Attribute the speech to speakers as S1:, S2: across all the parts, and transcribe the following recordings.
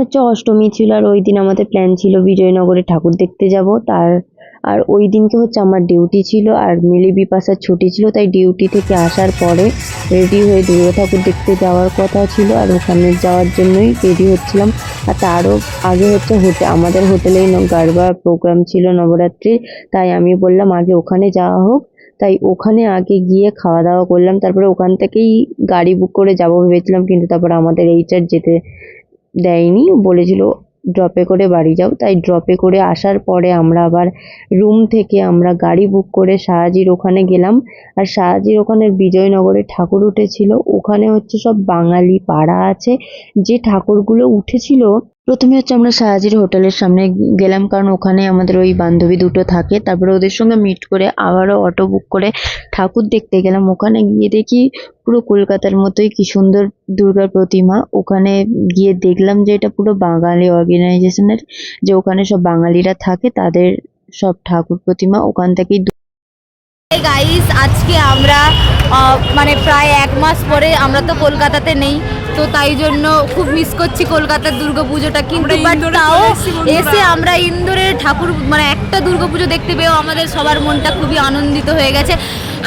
S1: হচ্ছে অষ্টমী ছিল আর ওই দিন আমাদের প্ল্যান ছিল বিজয়নগরে ঠাকুর দেখতে যাব। তার, আর ওই দিনকে হচ্ছে আমার ডিউটি ছিল আর মিলি বিপাশার ছুটি ছিল, তাই ডিউটি থেকে আসার পরে রেডি হয়ে দুর্গা ঠাকুর দেখতে যাওয়ার কথা ছিল আর ওখানে যাওয়ার জন্যই রেডি হচ্ছিলাম। আর তারও আগে হচ্ছে হোটেল আমাদের হোটেলেই গারবা প্রোগ্রাম ছিল নবরাত্রির তাই আমি বললাম আগে ওখানে যাওয়া হোক। তাই ওখানে আগে গিয়ে খাওয়া দাওয়া করলাম, তারপরে ওখান থেকেই গাড়ি বুক করে যাব ভেবেছিলাম, কিন্তু তারপরে আমাদের এইচআর যেতে দেয়নি। বলেছিল ড্রপে করে বাড়ি যাও। তাই ড্রপে করে আসার পরে আমরা আবার রুম থেকে আমরা গাড়ি বুক করে শাহাজির ওখানে গেলাম। আর শাহাজির ওখানে বিজয়নগরে ঠাকুর উঠেছিল। ওখানে হচ্ছে সব বাঙালি পাড়া আছে। যে ঠাকুরগুলো উঠেছিল প্রথমে হচ্ছে আমরা শাহাজির হোটেলের সামনে গেলাম, কারণ ওখানে আমাদের ওই বান্ধবী দুটো থাকে। তারপরে ওদের সঙ্গে মিট করে আবারও অটো বুক করে ঠাকুর দেখতে গেলাম। ওখানে গিয়ে দেখি পুরো কলকাতার মতোই কি সুন্দর দুর্গার প্রতিমা। ওখানে গিয়ে দেখলাম যে এটা পুরো বাঙালি অর্গানাইজেশনের যে ওখানে সব বাঙালিরা থাকে, তাদের সব ঠাকুর প্রতিমা। ওখান থেকেই
S2: গাইস আজকে আমরা মানে প্রায় এক মাস পরে আমরা তো কলকাতাতে নেই। তো তাই জন্য খুব মিস করছি কলকাতার দুর্গাপুজোটা কিন্তু বাট তাও এসে আমরা ইন্দোরের ঠাকুর মানে একটা দুর্গাপুজো দেখতে পেয়েও আমাদের সবার মনটা খুবই আনন্দিত হয়ে গেছে।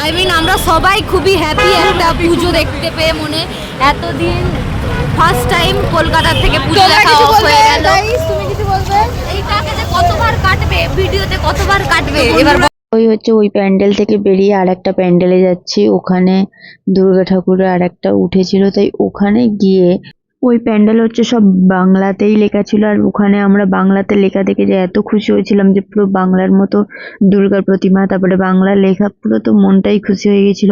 S2: আই মিন আমরা সবাই খুবই হ্যাপি একটা পুজো দেখতে পেয়ে মনে। এতদিন ফার্স্ট টাইম কলকাতা থেকে পুজো দেখা হয়ে গেল।
S3: তুমি কিছু বলবে?
S2: এইটাকে যে কতবার কাটবে? ভিডিওতে কতবার কাটবে এবার
S1: ওই হচ্ছে ওই প্যান্ডেল থেকে বেরিয়ে আরেকটা -এ যাচ্ছি। ওখানে দুর্গা ঠাকুরের আর একটা উঠেছিল, তাই ওখানে গিয়ে ওই প্যান্ডেল হচ্ছে সব বাংলাতেই লেখা ছিল আর ওখানে আমরা বাংলাতে লেখা দেখে যে এত খুশি হয়েছিলাম যে পুরো বাংলার মতো দুর্গার প্রতিমা, তারপরে বাংলা লেখা পুরো তো মনটাই খুশি হয়ে গেছিল।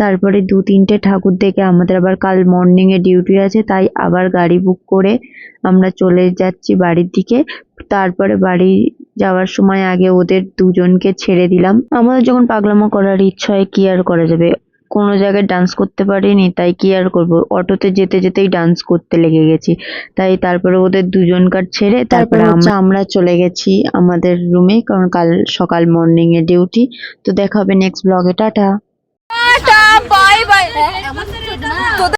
S1: তারপরে দু তিনটে ঠাকুর দেখে আমাদের আবার কাল মর্নিংয়ে ডিউটি আছে, তাই আবার গাড়ি বুক করে আমরা চলে যাচ্ছি বাড়ির দিকে। তারপরে বাড়ি যাওয়ার সময় আগে ওদের দুজনকে ছেড়ে দিলাম। আমাদের যখন পাগলামো করার ইচ্ছা হয় কি আর করা যাবে? কোনো জায়গায় ডান্স করতে পারিনি তাই কি আর করব? অটোতে যেতে যেতেই ডান্স করতে লেগে গেছি। তাই তারপরে ওদের দুজনকার ছেড়ে তারপরে আমরা আমরা চলে গেছি আমাদের রুমে কারণ কাল সকাল মর্নিং এ ডিউটি তো দেখা হবে নেক্সট ব্লগে টাটা।
S3: Bye bye